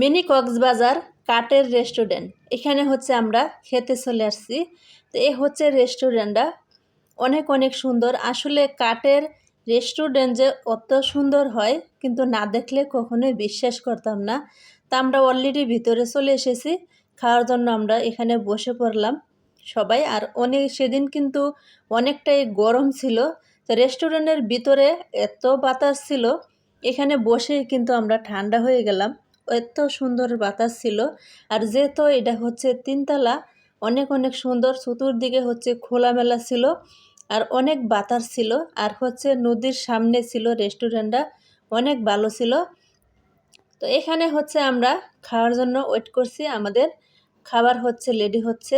Mini Cox's Bazar কাঠের restaurant. এখানে হচ্ছে আমরা খেতে চলে আসছি। তো এ হচ্ছে রেস্টুরেন্টটা। অনেক অনেক সুন্দর। আসলে কাঠের রেস্টুরেন্ট যে অত সুন্দর হয়, কিন্তু না দেখলে কখনোই বিশ্বাস করতাম না। তা আমরা অলরেডি ভিতরে চলে এসেছি। খাওয়ার জন্য আমরা এখানে বসে পড়লাম সবাই। আর অনেক, সেদিন কিন্তু অনেকটাই গরম ছিল। তো রেস্টুরেন্টের ভিতরে এত বাতাস ছিল, এখানে বসেই কিন্তু আমরা ঠান্ডা হয়ে গেলাম। এত সুন্দর বাতাস ছিল। আর যেহেতু এটা হচ্ছে তিনতলা, অনেক অনেক সুন্দর চতুর্দিকে হচ্ছে খোলামেলা ছিল আর অনেক বাতাস ছিল। আর হচ্ছে নদীর সামনে ছিল রেস্টুরেন্টটা অনেক ভালো ছিল। তো এখানে হচ্ছে আমরা খাওয়ার জন্য ওয়েট করছি। আমাদের খাবার হচ্ছে লেডি হচ্ছে।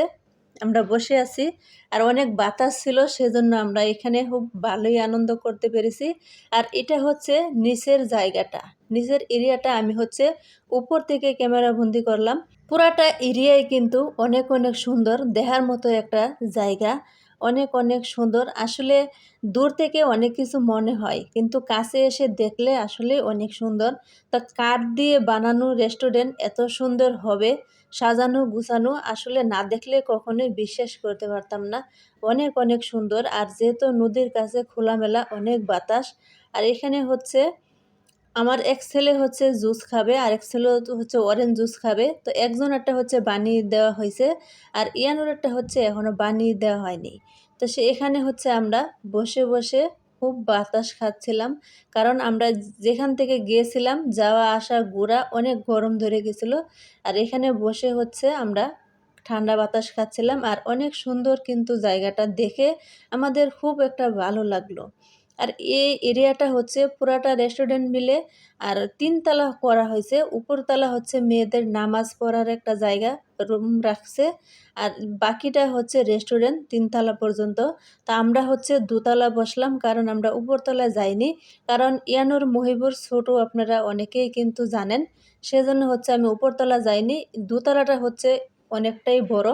আমরা বসে আছি। আর অনেক বাতাস ছিল, সেজন্য আমরা এখানে খুব ভালোই আনন্দ করতে পেরেছি। আর এটা হচ্ছে নিচের জায়গাটা। নিচের এরিয়াটা আমি হচ্ছে উপর থেকে ক্যামেরা বন্দি করলাম। পুরাটা এরিয়ায় কিন্তু অনেক অনেক সুন্দর। দেহার মতো একটা জায়গা। অনেক অনেক সুন্দর। আসলে দূর থেকে অনেক কিছু মনে হয়, কিন্তু কাছে এসে দেখলে আসলে অনেক সুন্দর। তা কাঠ দিয়ে বানানো রেস্টুরেন্ট এত সুন্দর হবে, সাজানো, গুছানো, আসলে না দেখলে কখনোই বিশ্বাস করতে পারতাম না। অনেক অনেক সুন্দর। আর যেহেতু নদীর কাছে খোলামেলা অনেক বাতাস, আর এখানে হচ্ছে আমার এক ছেলে হচ্ছে জুস খাবে, আর এক ছেলে হচ্ছে অরেঞ্জ জুস খাবে। তো একজন একটা হচ্ছে বানিয়ে দেওয়া হয়েছে, আর ইয়ানোর একটা হচ্ছে এখনও বানিয়ে দেওয়া হয়নি। তো সে এখানে হচ্ছে আমরা বসে বসে খুব বাতাস খাচ্ছিলাম, কারণ আমরা যেখান থেকে গিয়েছিলাম, যাওয়া আসা ঘোরা অনেক গরম ধরে গেছিল, আর এখানে বসে হচ্ছে আমরা ঠান্ডা বাতাস খাচ্ছিলাম, আর অনেক সুন্দর কিন্তু জায়গাটা দেখে আমাদের খুব একটা ভালো লাগল। আর এই এরিয়াটা হচ্ছে পুরাটা রেস্টুরেন্ট মিলে, আর তিনতলা করা হয়েছে। উপরতলা হচ্ছে মেয়েদের নামাজ পড়ার একটা জায়গা রুম রাখছে। আর বাকিটা হচ্ছে রেস্টুরেন্ট তিনতলা পর্যন্ত। তা আমরা হচ্ছে দুতলা বসলাম, কারণ আমরা উপরতলায় যাইনি। কারণ ইয়ানুর মহিবুর ছোটো আপনারা অনেকেই কিন্তু জানেন, সেজন্য হচ্ছে আমি উপরতলা যাইনি। দুতলাটা হচ্ছে অনেকটাই বড়।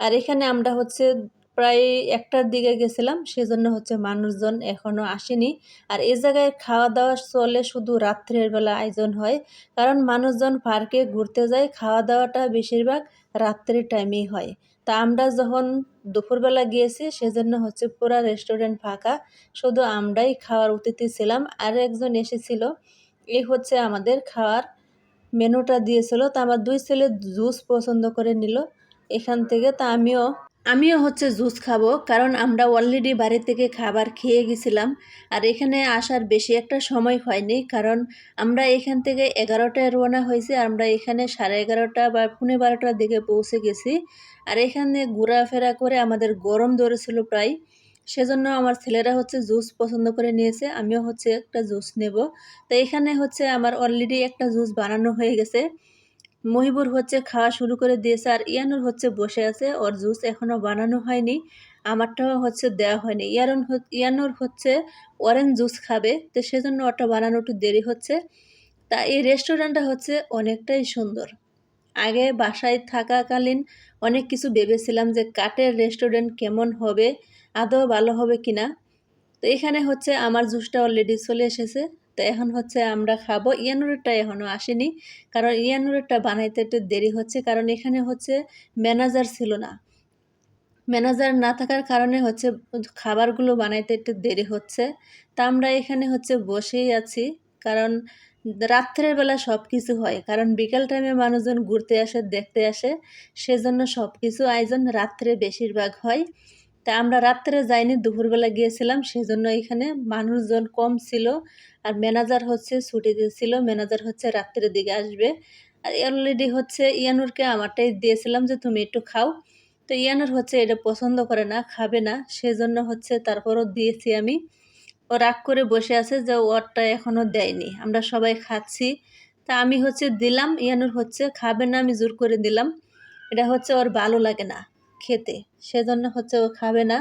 আর এখানে আমরা হচ্ছে প্রায় একটার দিকে গেছিলাম, সেজন্য হচ্ছে মানুষজন এখনও আসেনি। আর এ জায়গায় খাওয়া দাওয়া চলে শুধু রাত্রের বেলা আয়োজন হয়, কারণ মানুষজন পার্কে ঘুরতে যায়, খাওয়া দাওয়াটা বেশিরভাগ রাত্রের টাইমেই হয়। তা আমরা যখন দুপুরবেলা গিয়েছি, সেজন্য হচ্ছে পুরা রেস্টুরেন্ট ফাঁকা, শুধু আমরাই খাওয়ার অতিথি ছিলাম। আর একজন এসেছিল এই হচ্ছে আমাদের খাওয়ার মেনুটা দিয়েছিল। তা আমার দুই ছেলে জুস পছন্দ করে নিল, এখান থেকে। তা আমিও আমিও হচ্ছে জুস খাব, কারণ আমরা অলরেডি বাড়ি থেকে খাবার খেয়ে গেছিলাম, আর এখানে আসার বেশি একটা সময় হয়নি, কারণ আমরা এখান থেকে এগারোটায় রওনা হয়েছি আমরা এখানে সাড়ে এগারোটা বা পুনে বারোটার দিকে পৌঁছে গেছি, আর এখানে ঘোরাফেরা করে আমাদের গরম ধরেছিল প্রায়, সেজন্য আমার ছেলেরা হচ্ছে জুস পছন্দ করে নিয়েছে, আমিও হচ্ছে একটা জুস নেব, তো এখানে হচ্ছে আমার অলরেডি একটা জুস বানানো হয়ে গেছে মহিবুর হচ্ছে খাওয়া শুরু করে দিয়েছে আর ইয়ানুর হচ্ছে বসে আছে ওর জুস এখনও বানানো হয়নি, আমারটাও হচ্ছে দেওয়া হয়নি। ইয়ারন ইয়ানুর হচ্ছে অরেঞ্জ জুস খাবে, তো সেজন্য ওটা বানানো একটু দেরি হচ্ছে। তা এই রেস্টুরেন্টটা হচ্ছে অনেকটাই সুন্দর। আগে বাসায় থাকাকালীন অনেক কিছু ভেবেছিলাম যে কাঠের রেস্টুরেন্ট কেমন হবে, আদৌ ভালো হবে কিনা। তো এখানে হচ্ছে আমার জুসটা অলরেডি চলে এসেছে। তো এখন হচ্ছে আমরা খাব। ইয়ানুরেরটা এখনও আসেনি। কারণ ইয়ানুরেরটা বানাইতে একটু দেরি হচ্ছে। কারণ এখানে হচ্ছে ম্যানেজার ছিল না। ম্যানেজার না থাকার কারণে হচ্ছে খাবারগুলো বানাইতে একটু দেরি হচ্ছে। তা আমরা এখানে হচ্ছে বসেই আছি। কারণ রাত্রের বেলা সব কিছু হয়। কারণ বিকেল টাইমে মানুষজন ঘুরতে আসে, দেখতে আসে। সেজন্য সব কিছু আয়োজন রাত্রে বেশিরভাগ হয়। তা আমরা রাত্রে যাইনি, দুপুরবেলা গিয়েছিলাম, সেজন্য এখানে মানুষজন কম ছিল আর ম্যানেজার হচ্ছে ছুটি দিয়েছিল, ম্যানেজার হচ্ছে রাত্রের দিকে আসবে। আর অলরেডি হচ্ছে ইয়ানুরকে আমারটাই দিয়েছিলাম যে তুমি একটু খাও। তো ইয়ানুর হচ্ছে এটা পছন্দ করে না, খাবে না, সেজন্য হচ্ছে তারপরও দিয়েছি আমি। ও রাগ করে বসে আছে যে ওরটা এখনও দেয়নি, আমরা সবাই খাচ্ছি। তা আমি হচ্ছে দিলাম, ইয়ানুর হচ্ছে খাবে না, আমি জোর করে দিলাম। এটা হচ্ছে ওর ভালো লাগে না। খেতে, সেজন্য হচ্ছে ও খাবে না।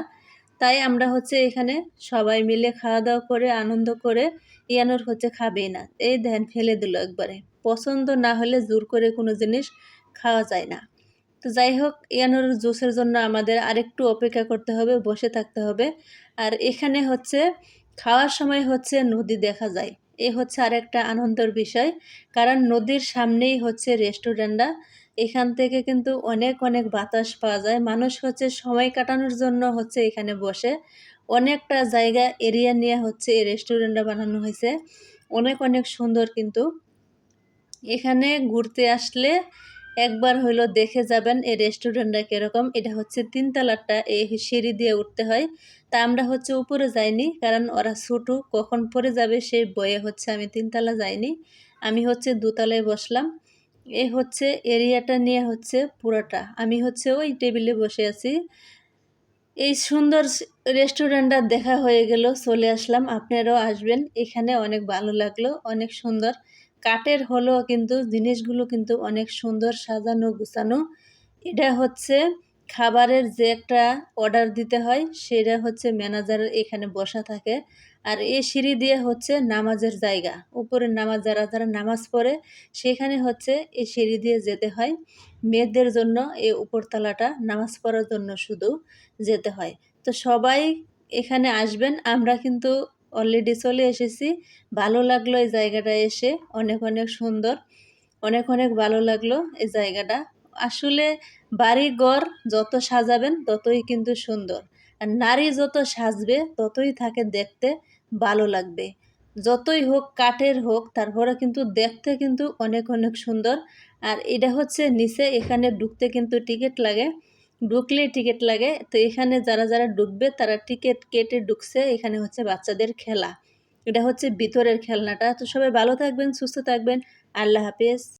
তাই আমরা হচ্ছে এখানে সবাই মিলে খাওয়া দাওয়া করে, আনন্দ করে ইয়ানোর হচ্ছে খাবেই না। এই ধ্যান ফেলে দিল একবারে। পছন্দ না হলে জোর করে কোনো জিনিস খাওয়া যায় না। তো যাই হোক, ইয়ানোর জুসের জন্য আমাদের আরেকটু অপেক্ষা করতে হবে, বসে থাকতে হবে। আর এখানে হচ্ছে খাওয়ার সময় হচ্ছে নদী দেখা যায়। এ হচ্ছে আরেকটা আনন্দের বিষয়। কারণ নদীর সামনেই হচ্ছে রেস্টুরেন্টটা এখান থেকে কিন্তু অনেক অনেক বাতাস পাওয়া যায়। মানুষ হচ্ছে সময় কাটানোর জন্য হচ্ছে এখানে বসে। অনেকটা জায়গা এরিয়া নিয়ে হচ্ছে এই রেস্টুরেন্টটা বানানো হয়েছে। অনেক অনেক সুন্দর কিন্তু। এখানে ঘুরতে আসলে একবার হইল দেখে যাবেন এই রেস্টুরেন্টটা কীরকম। এটা হচ্ছে তিনতলারটা এই সিঁড়ি দিয়ে উঠতে হয়। তা আমরা হচ্ছে উপরে যাইনি, কারণ ওরা ছোটো। কখন পরে যাবে সেই বয়ে হচ্ছে আমি তিনতলা যাইনি। আমি হচ্ছে দুতলায় বসলাম। এ হচ্ছে এরিয়াটা নিয়ে হচ্ছে পুরোটা। আমি হচ্ছে ওই টেবিলে বসে আছি। এই সুন্দর রেস্টুরেন্টটা দেখা হয়ে গেল, চলে আসলাম। আপনারাও আসবেন। এখানে অনেক ভালো লাগল, অনেক সুন্দর। কাঠের হলেও কিন্তু, জিনিসগুলো কিন্তু অনেক সুন্দর সাজানো, গুছানো। এটা হচ্ছে খাবারের যে একটা অর্ডার দিতে হয়, সেটা হচ্ছে ম্যানেজারের এখানে বসা থাকে। আর এই সিঁড়ি দিয়ে হচ্ছে নামাজের জায়গা। উপরে নামাজ যারা যারা নামাজ পড়ে, সেখানে হচ্ছে এই সিঁড়ি দিয়ে যেতে হয়। মেয়েদের জন্য এই উপরতলাটা নামাজ পড়ার জন্য শুধু যেতে হয়। তো সবাই এখানে আসবেন। আমরা কিন্তু অলরেডি চলে এসেছি। ভালো লাগল এই জায়গাটা এসে। অনেক অনেক সুন্দর। অনেক অনেক ভালো লাগল এই জায়গাটা। আসলে বাড়ি ঘর যত সাজাবেন ততই কিন্তু সুন্দর। নারী যত সাজবে, ততই থাকে দেখতে ভালো লাগবে। যতই হোক কাঠের হোক, তারপরে কিন্তু দেখতে কিন্তু অনেক অনেক সুন্দর। আর এটা হচ্ছে নিচে, এখানে ঢুকতে কিন্তু টিকিট লাগে। ঢুকলে টিকিট লাগে। তো এখানে যারা যারা ঢুকবে, তারা টিকিট কেটে ঢুকছে। এখানে হচ্ছে বাচ্চাদের খেলা। এটা হচ্ছে ভিতরের খেলনাটা। তো সবাই ভালো থাকবেন, সুস্থ থাকবেন। আল্লাহ হাফেজ।